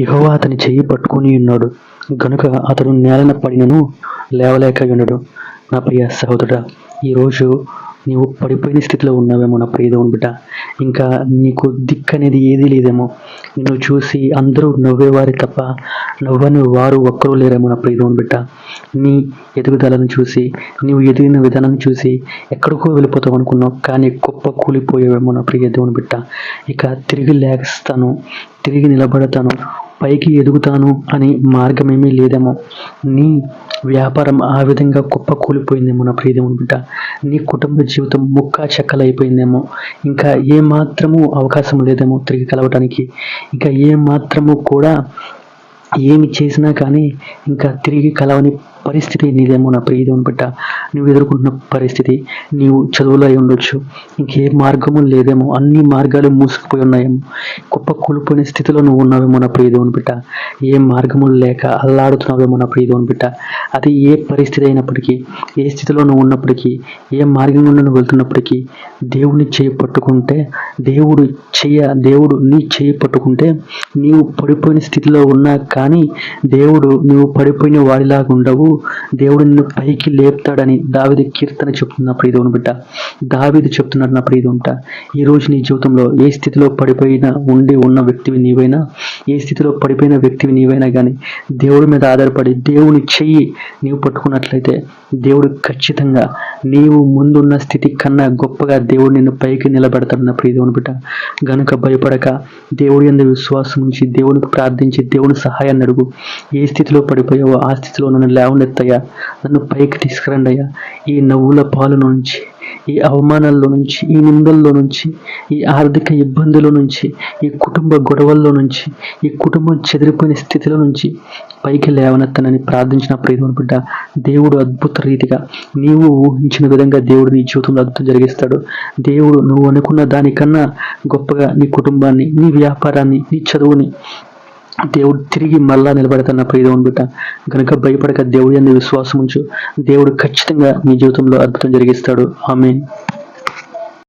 యహోవా అతని చెయ్యి పట్టుకుని ఉన్నాడు. గనుక అతడు నేలన పడినను లేవలేక ఉండడు. నా ప్రియ సహోదరుడా ఈరోజు నీవు పడిపోయిన స్థితిలో ఉన్నావేమో నా ప్రియదేవుని బిడ్డ. ఇంకా నీకు దిక్కు అనేది ఏదీ లేదేమో. నిన్ను చూసి అందరూ నవ్వేవారి తప్ప నవ్వని వారు ఒక్కరూ లేరేమో నా ప్రియదేవుని బిడ్డ. నీ ఎదుగుదలను చూసి నీవు ఎదిగిన విధానాన్ని చూసి ఎక్కడికో వెళ్ళిపోతావు అనుకున్నావు కానీ గొప్ప కూలిపోయావేమో నా ప్రియదేవుని బిడ్డ. ఇక తిరిగి లేస్తాను. తిరిగి నిలబడతాను పైకి ఎదుగుతాను అని మార్గమేమీ లేదేమో. నీ వ్యాపారం ఆ విధంగా కుప్ప కూలిపోయిందేమో నా ప్రియదేవుని బిడ్డ. నీ కుటుంబ జీవితం ముక్కా చెక్కలైపోయిందేమో. ఇంకా ఏ మాత్రము అవకాశం లేదేమో తిరిగి కలవటానికి. ఇంకా ఏ మాత్రము కూడా ఏమి చేసినా కానీ ఇంకా తిరిగి కలవని పరిస్థితి నీదేమో నా ప్రియదేవుని బిడ్డ నువ్వు ఎదుర్కొంటున్న పరిస్థితి నీవు చదువులో అయి ఉండొచ్చు. ఇంకే మార్గము లేదేమో అన్ని మార్గాలు మూసుకుపోయి ఉన్నాయేమో. కుప్ప కోల్పోయిన స్థితిలో నువ్వు ఉన్నావేమో నా ప్రియదేవుని బిడ్డ ఏ మార్గము లేక అల్లాడుతున్నావేమో నా ప్రియదేవుని బిడ్డ అది ఏ పరిస్థితి అయినప్పటికీ ఏ స్థితిలో నువ్వు ఉన్నప్పటికీ ఏ మార్గం గుండా నువ్వు వెళ్తున్నప్పటికీ దేవుని చేయి పట్టుకుంటే దేవుడు చెయ్య దేవుడు నీ చేయి పట్టుకుంటే నీవు పడిపోయిన స్థితిలో ఉన్నా కానీ దేవుడు నువ్వు పడిపోయిన వాడిలాగా ఉండవు. దేవుడు నిన్ను పైకి లేపుతాడని దావిది కీర్తన చెప్తున్న ప్రియదేవుని బిడ్డ. దావిది చెప్తున్నాడు నా ప్రియదేవుంట ఈ రోజు నీ జీవితంలో ఏ స్థితిలో పడిపోయిన ఉండి ఉన్న వ్యక్తివి నీవైనా? ఏ స్థితిలో పడిపోయిన వ్యక్తివి నీవైనా కానీ దేవుడి మీద ఆధారపడి దేవుని చెయ్యి నీవు పట్టుకున్నట్లయితే దేవుడు ఖచ్చితంగా నీవు ముందున్న స్థితి కన్నా గొప్పగా దేవుడు నిన్ను పైకి నిలబెడతాడు నా ప్రియదేవుని బిడ్డ. గనుక భయపడక దేవుడి అందు విశ్వాసం ఉంచి దేవునికి ప్రార్థించి దేవుని సహాయాన్ని అడుగు. ఏ స్థితిలో పడిపోయావో ఆ స్థితిలో నన్ను లేవనెత్తయ్యా నన్ను పైకి తీసుకురండి అయ్యా ఈ నవ్వుల పాలు నుంచి ఈ అవమానాల్లో నుంచి ఈ నిందల్లో నుంచి ఈ ఆర్థిక ఇబ్బందుల నుంచి ఈ కుటుంబ గొడవల్లో నుంచి ఈ కుటుంబం చెదిరిపోయిన స్థితిలో నుంచి పైకి లేవనెత్తనని ప్రార్థించిన ప్రియమైన బిడ్డ దేవుడు అద్భుత రీతిగా నీవు ఊహించిన విధంగా దేవుడు నీ జీవితంలో అద్భుతం జరిగిస్తాడు. దేవుడు నువ్వు అనుకున్న దానికన్నా గొప్పగా నీ కుటుంబాన్ని నీ వ్యాపారాన్ని నీ చదువుని దేవుడు తిరిగి మళ్ళా నిలబెడతాను నా ప్రియదేవుని బిడ్డ. కనుక భయపడక దేవుడి అందు విశ్వాసం ఉంచు. దేవుడు ఖచ్చితంగా నీ జీవితంలో అద్భుతం జరిగిస్తాడు. ఆమె